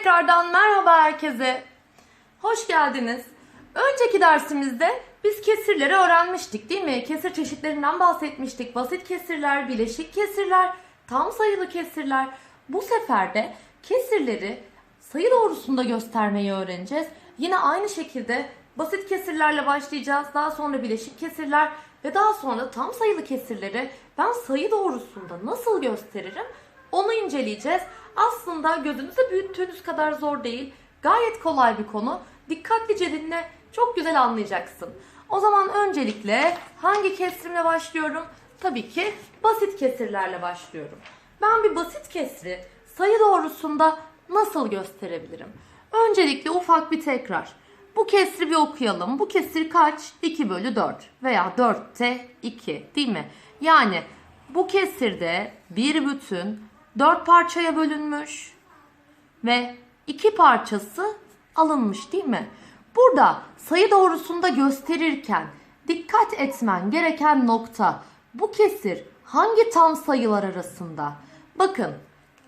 Tekrardan merhaba herkese. Hoş geldiniz. Önceki dersimizde biz kesirleri öğrenmiştik değil mi? Kesir çeşitlerinden bahsetmiştik. Basit kesirler, bileşik kesirler, tam sayılı kesirler. Bu sefer de kesirleri sayı doğrusunda göstermeyi öğreneceğiz. Yine aynı şekilde basit kesirlerle başlayacağız. Daha sonra bileşik kesirler ve daha sonra tam sayılı kesirleri ben sayı doğrusunda nasıl gösteririm onu inceleyeceğiz. Aslında gözünüze büyüttüğünüz kadar zor değil. Gayet kolay bir konu. Dikkatlice dinle, çok güzel anlayacaksın. O zaman öncelikle hangi kesrimle başlıyorum? Tabii ki basit kesirlerle başlıyorum. Ben bir basit kesri sayı doğrusunda nasıl gösterebilirim? Öncelikle ufak bir tekrar. Bu kesri bir okuyalım. Bu kesir kaç? 2 bölü 4 veya 4'te 2 değil mi? Yani bu kesirde bir bütün 4 parçaya bölünmüş ve iki parçası alınmış değil mi? Burada sayı doğrusunda gösterirken dikkat etmen gereken nokta bu kesir hangi tam sayılar arasında? Bakın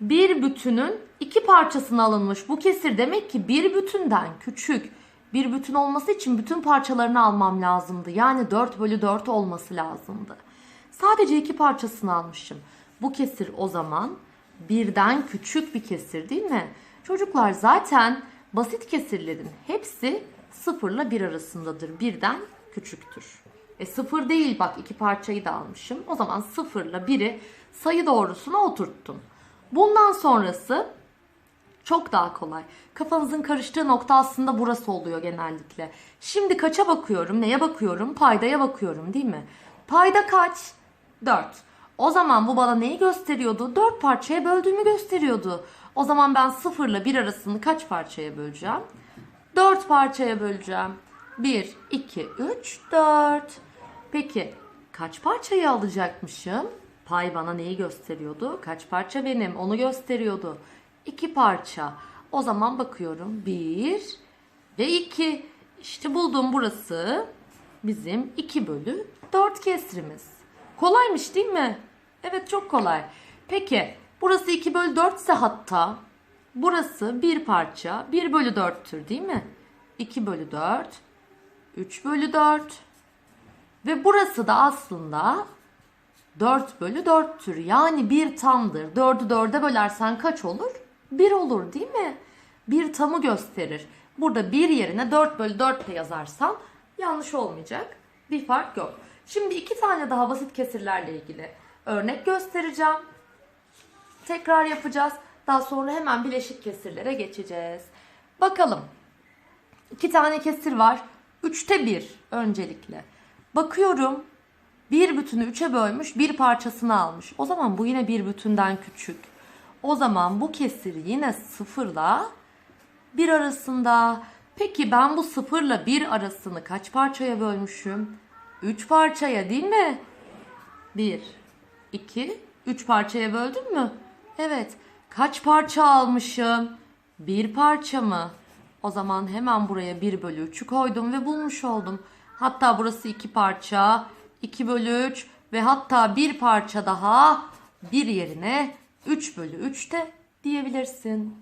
bir bütünün iki parçasına alınmış bu kesir demek ki bir bütünden küçük. Bir bütün olması için bütün parçalarını almam lazımdı. Yani 4 bölü 4 olması lazımdı. Sadece iki parçasını almışım. Bu kesir o zaman birden küçük bir kesir değil mi? Çocuklar zaten basit kesirlerin hepsi sıfırla bir arasındadır. Birden küçüktür. E sıfır değil bak iki parçayı da almışım. O zaman sıfırla biri sayı doğrusuna oturttum. Bundan sonrası çok daha kolay. Kafanızın karıştığı nokta aslında burası oluyor genellikle. Şimdi kaça bakıyorum? Neye bakıyorum? Paydaya bakıyorum değil mi? Payda kaç? 4. O zaman bu bana neyi gösteriyordu? 4 parçaya böldüğümü gösteriyordu. O zaman ben 0 ile 1 arasını kaç parçaya böleceğim? 4 parçaya böleceğim. 1, 2, 3, 4. Peki kaç parçayı alacakmışım? Pay bana neyi gösteriyordu? Kaç parça benim? Onu gösteriyordu. 2 parça. O zaman bakıyorum. 1 ve 2. İşte buldum burası bizim 2 bölü 4 kesrimiz. Kolaymış değil mi? Evet çok kolay. Peki burası 2 bölü 4 ise hatta burası bir parça 1 bölü 4'tür değil mi? 2 bölü 4 3 bölü 4 ve burası da aslında 4 bölü 4'tür. Yani bir tamdır. 4'ü 4'e bölersen kaç olur? 1 olur değil mi? Bir tamı gösterir. Burada 1 yerine 4 bölü 4 de yazarsam yanlış olmayacak. Bir fark yok. Şimdi iki tane daha basit kesirlerle ilgili örnek göstereceğim. Tekrar yapacağız. Daha sonra hemen bileşik kesirlere geçeceğiz. Bakalım. İki tane kesir var. Üçte bir öncelikle. Bakıyorum. Bir bütünü üçe bölmüş, bir parçasını almış. O zaman bu yine bir bütünden küçük. O zaman bu kesir yine sıfırla bir arasında. Peki ben bu sıfırla bir arasını kaç parçaya bölmüşüm? Üç parçaya değil mi? Bir, iki, üç parçaya böldün mü? Evet. Kaç parça almışım? Bir parça mı? O zaman hemen buraya 1 bölü 3'ü koydum ve bulmuş oldum. Hatta burası 2 parça, 2 bölü 3 ve hatta bir parça daha bir yerine 3 bölü 3 de diyebilirsin.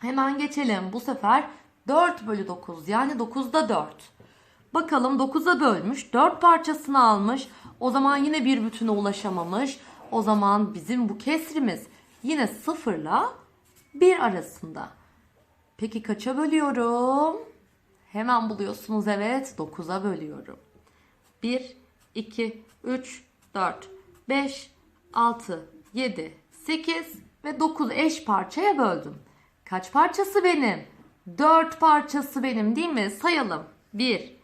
Hemen geçelim. Bu sefer 4 bölü 9 yani 9'da 4. Bakalım 9'a bölmüş. 4 parçasını almış. O zaman yine bir bütüne ulaşamamış. O zaman bizim bu kesrimiz yine 0 ile 1 arasında. Peki kaça bölüyorum? Hemen buluyorsunuz evet 9'a bölüyorum. 1, 2, 3, 4, 5, 6, 7, 8 ve 9 eş parçaya böldüm. Kaç parçası benim? 4 parçası benim değil mi? Sayalım. 1,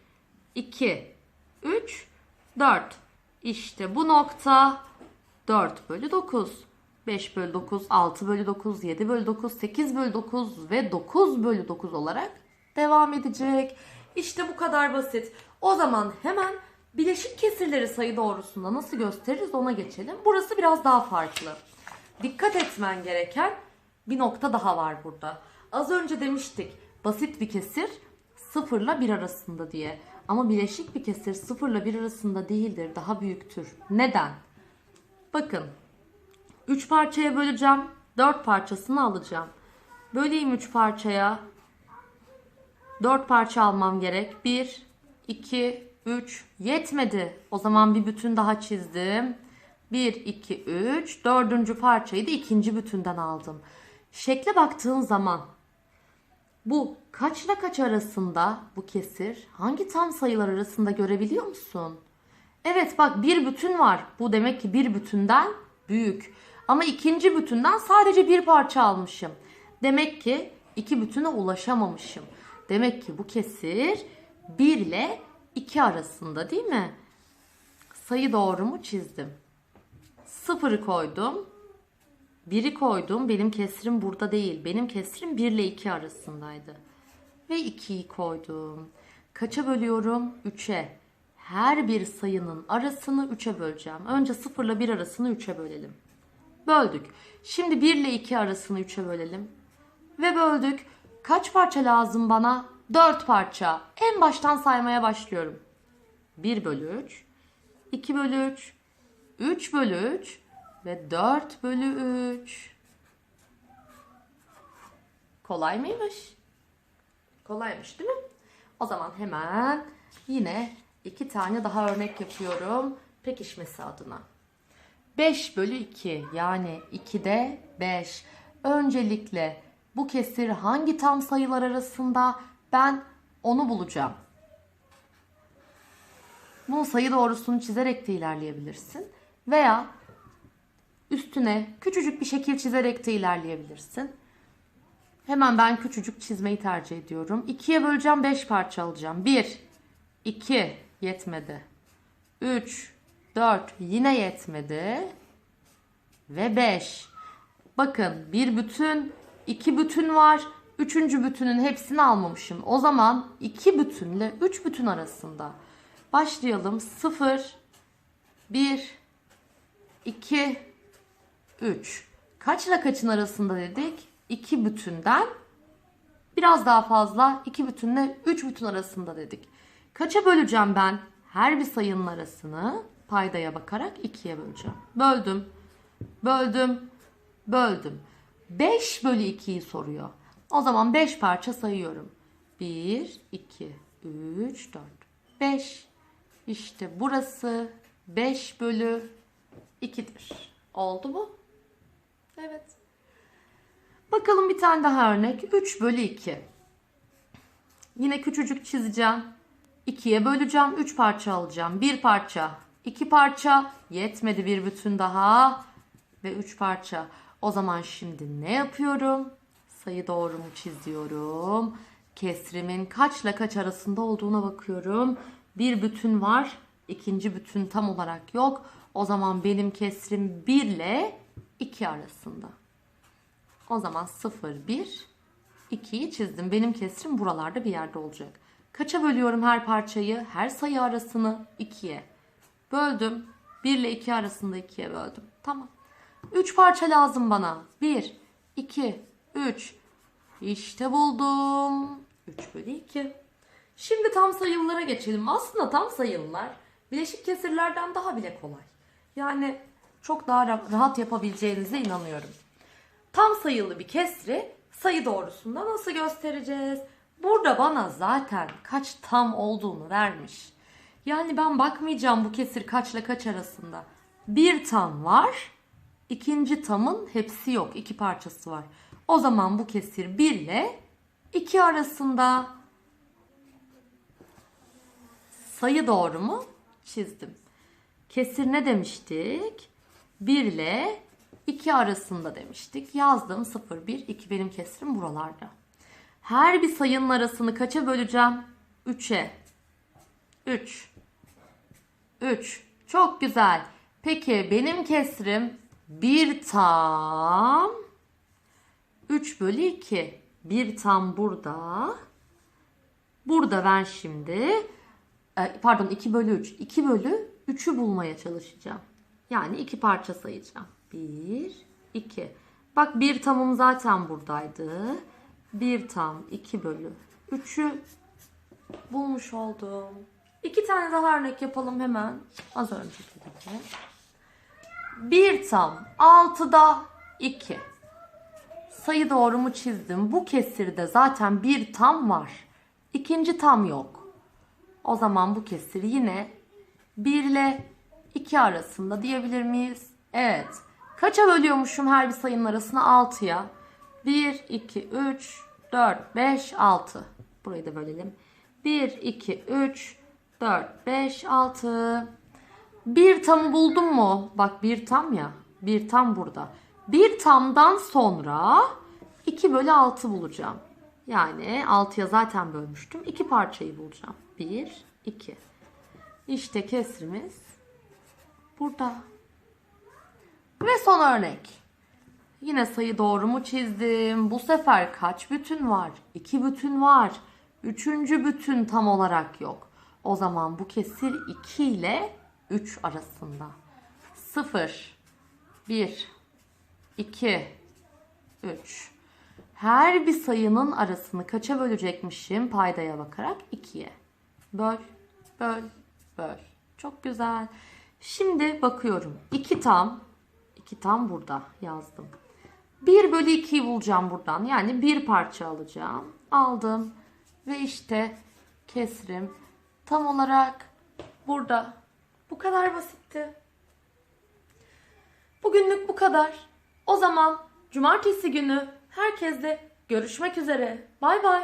2, 3, 4. İşte bu nokta 4 bölü 9. 5 bölü 9, 6 bölü 9, 7 bölü 9, 8 bölü 9 ve 9 bölü 9 olarak devam edecek. İşte bu kadar basit. O zaman hemen bileşik kesirleri sayı doğrusunda nasıl gösteririz ona geçelim. Burası biraz daha farklı. Dikkat etmen gereken bir nokta daha var burada. Az önce demiştik basit bir kesir 0 ile 1 arasında diye. Ama bileşik bir kesir 0 ile 1 arasında değildir. Daha büyüktür. Neden? Bakın 3 parçaya böleceğim. 4 parçasını alacağım. Böleyim 3 parçaya. 4 parça almam gerek. 1, 2, 3. Yetmedi. O zaman bir bütün daha çizdim. 1, 2, 3. Dördüncü parçayı da ikinci bütünden aldım. Şekle baktığın zaman bu kaçla kaç arasında bu kesir? Hangi tam sayılar arasında görebiliyor musun? Evet bak bir bütün var. Bu demek ki bir bütünden büyük. Ama ikinci bütünden sadece bir parça almışım. Demek ki iki bütüne ulaşamamışım. Demek ki bu kesir 1 ile 2 arasında değil mi? Sayı doğru mu çizdim? Sıfırı koydum. Biri koydum. Benim kesrim burada değil. Benim kesrim 1 ile 2 arasındaydı. Ve 2'yi koydum. Kaça bölüyorum? 3'e. Her bir sayının arasını 3'e böleceğim. Önce 0 ile 1 arasını 3'e bölelim. Böldük. Şimdi 1 ile 2 arasını 3'e bölelim. Ve böldük. Kaç parça lazım bana? 4 parça. En baştan saymaya başlıyorum. 1 bölü 3, 2 bölü 3, 3 bölü 3 ve 4 bölü 3. Kolay mıymış? Kolaymış değil mi? O zaman hemen yine iki tane daha örnek yapıyorum pekişmesi adına. 5 bölü 2 yani 2'de 5. Öncelikle bu kesir hangi tam sayılar arasında ben onu bulacağım. Bunun sayı doğrusunu çizerek de ilerleyebilirsin. Veya üstüne küçücük bir şekil çizerek de ilerleyebilirsin. Hemen ben küçücük çizmeyi tercih ediyorum. 2'ye böleceğim 5 parça alacağım. 1, 2 yetmedi. 3, 4 yine yetmedi. Ve 5. Bakın bir bütün, iki bütün var. Üçüncü bütünün hepsini almamışım. O zaman iki bütünle üç bütün arasında. Başlayalım. 0, 1, 2, 3. Kaçla kaçın arasında dedik? 2 bütünden biraz daha fazla 2 bütünle 3 bütün arasında dedik. Kaça böleceğim ben? Her bir sayının arasını paydaya bakarak 2'ye böleceğim. Böldüm. Böldüm. Böldüm. 5 bölü 2'yi soruyor. O zaman 5 parça sayıyorum. 1, 2, 3, 4, 5. İşte burası 5 bölü 2'dir. Oldu mu? Evet. Bakalım bir tane daha örnek. 3 bölü 2. Yine küçücük çizeceğim. 2'ye böleceğim. 3 parça alacağım. 1 parça. 2 parça. Yetmedi bir bütün daha. Ve 3 parça. O zaman şimdi ne yapıyorum? Sayı doğru mu çiziyorum? Kesrimin kaçla kaç arasında olduğuna bakıyorum. Bir bütün var. ikinci bütün tam olarak yok. O zaman benim kesrim 1 ile 2 arasında. O zaman 0, 1, 2'yi çizdim. Benim kesrim buralarda bir yerde olacak. Kaça bölüyorum her parçayı? Her sayı arasını 2'ye. Böldüm. 1 ile 2 arasında 2'ye böldüm. Tamam. 3 parça lazım bana. 1, 2, 3. İşte buldum. 3 bölü 2. Şimdi tam sayılara geçelim. Aslında tam sayılar bileşik kesirlerden daha bile kolay. Yani çok daha ra- rahat yapabileceğinize inanıyorum. Tam sayılı bir kesri sayı doğrusunda nasıl göstereceğiz? Burada bana zaten kaç tam olduğunu vermiş. Yani ben bakmayacağım bu kesir kaçla kaç arasında. Bir tam var. ikinci tamın hepsi yok. iki parçası var. O zaman bu kesir 1 ile 2 arasında. Sayı doğru mu? Çizdim. Kesir ne demiştik? 1 ile 2 arasında demiştik. Yazdım 0, 1, 2 benim kesirim buralarda. Her bir sayının arasını kaça böleceğim? 3'e. 3. 3. Çok güzel. Peki benim kesrim 1 tam 3 bölü 2. 1 tam burada. Burada ben şimdi e, pardon 2 bölü 3. 2 bölü 3'ü bulmaya çalışacağım. Yani iki parça sayacağım. 1, 2. Bak bir tamım zaten buradaydı. 1 tam 2 bölü 3'ü bulmuş oldum. İki tane daha örnek yapalım hemen. Az önceki gibi. 1 tam 6'da 2. sayı doğrumu çizdim. Bu kesirde zaten bir tam var. İkinci tam yok. O zaman bu kesir yine 1 ile 2 arasında diyebilir miyiz? Evet. Kaça bölüyormuşum her bir sayının arasına? 6'ya. 1, 2, 3, 4, 5, 6. Burayı da bölelim. 1, 2, 3, 4, 5, 6. Bir tamı buldum mu? Bak bir tam ya. Bir tam burada. Bir tamdan sonra 2 bölü 6 bulacağım. Yani 6'ya zaten bölmüştüm. 2 parçayı bulacağım. 1, 2. İşte kesrimiz burada. Ve son örnek. Yine sayı doğru mu çizdim? Bu sefer kaç bütün var? 2 bütün var. Üçüncü bütün tam olarak yok. O zaman bu kesir 2 ile 3 arasında. 0, 1, 2, 3. Her bir sayının arasını kaça bölecekmişim? Paydaya bakarak 2'ye. Böl, böl, böl. Çok güzel. Şimdi bakıyorum. 2 tam, 2 tam burada yazdım. 1 bölü 2'yi bulacağım buradan. Yani bir parça alacağım. Aldım. Ve işte kesrim tam olarak burada. Bu kadar basitti. Bugünlük bu kadar. O zaman cumartesi günü herkesle görüşmek üzere. Bay bay.